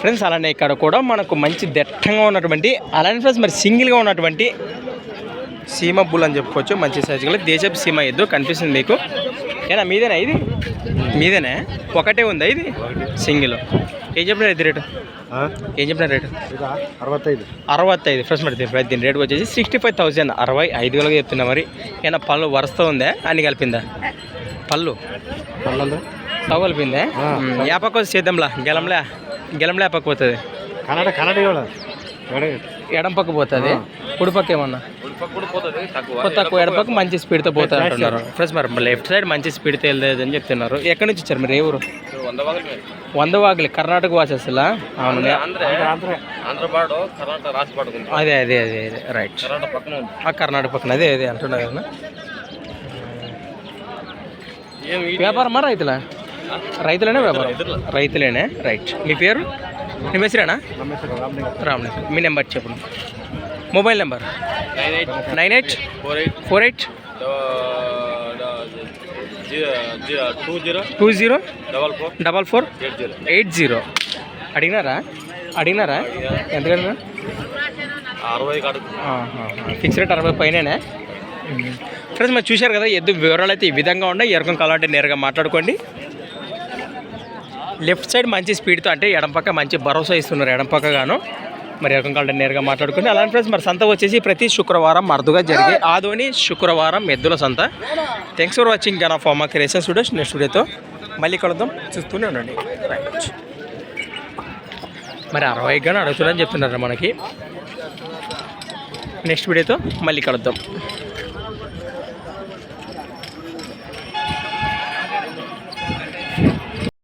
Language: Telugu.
ఫ్రెండ్స్ అలానే ఇక్కడ కూడా మనకు మంచి దట్టంగా ఉన్నటువంటి అలానే ఫ్రెండ్స్ మరి సింగిల్గా ఉన్నటువంటి సీమ బుల్ అని చెప్పుకోవచ్చు. మంచి సైజు గల దేశపు సీమ ఎద్దు కనిపిస్తుంది మీకు. ఏనా మీదేనా ఇది? మీదేనా? ఒకటే ఉందా ఇది? సింగిల్. ఏం చెప్పిన రైతు రేటు? ఏం చెప్పిన రేటు? అరవత్తైదు. అరవత్తైదు. ఫ్రెష్ మరి దీని దీని రేట్ వచ్చేసి సిక్స్టీ ఫైవ్ థౌసండ్ అరవై ఐదు వేలుగా చెప్తున్నా మరి. ఏమైనా పళ్ళు వరుసతో ఉందా? అన్ని కలిపిందా? పళ్ళు? పల్లెలు సవ కలిపిందే? ఆ. యాపక్క వచ్చి చేద్దాంలా. గెలంలే. గెలంలే యాపక్క పోతుంది. కన్నడ కన్నడ ఎడం పక్క పోతుంది కుడి పక్క ఏమన్నా కొత్త తక్కువ ఎడం పక్క మంచి స్పీడ్తో పోతుంది అంటున్నారు ఫ్రెండ్స్ మరి లెఫ్ట్ సైడ్ మంచి స్పీడ్తో వెళ్ళలేదు అని చెప్తున్నారు ఎక్కడి నుంచి వచ్చారు మీరు ఏ ఊరు వంద వాగులు కర్ణాటక వాసెస్లా అవును ఆంధ్రపాడు కర్ణాటక రాసిపాడు అదే అదే అదే అదే రైట్ కర్ణాటక పక్కన ఉంది ఆ కర్ణాటక పక్కన అదే అదే అంటున్నారు కదా వ్యాపారమా రైతులా రైతులేనే వ్యాపారం రైతులేనే రైట్ మీ పేరు మీ మెసిరేనా రామ్ని మీ నెంబర్ చెప్పండి. Mobile number? Nine eight? Four eight. Four eight? Two zero. Double four. Double four? Eight zero. Eight zero. అడిగినారా? అడిగినారా? ఎంత కడిగినా అరవై ఫిక్స్ రేట్ అరవై పైననే? ఫ్రెండ్స్ మరి చూశారు కదా ఎద్దు వివరాలు అయితే ఈ విధంగా ఉన్నాయి. ఎరకం కావాలంటే నేరుగా మాట్లాడుకోండి. లెఫ్ట్ సైడ్ మంచి స్పీడ్తో అంటే ఎడం పక్క మంచి భరోసా ఇస్తున్నారు ఎడం పక్క గాను మరి ఎరకంకాళ్ళ నేరుగా మాట్లాడుకుని అలాంటి ఫ్రెండ్స్ మరి సంత వచ్చేసి ప్రతి శుక్రవారం మరుదుగా జరిగే ఆదోని శుక్రవారం ఎద్దుల సంత. Thanks for watching gun of Amma creation students next వీడియోతో మళ్ళీ కలుద్దాం. చూస్తూనే ఉండండి. రైట్ మరి అరవై కానీ అడుగుతుందని చెప్తున్నారు మనకి? నెక్స్ట్ వీడియోతో మళ్ళీ కలుద్దాం.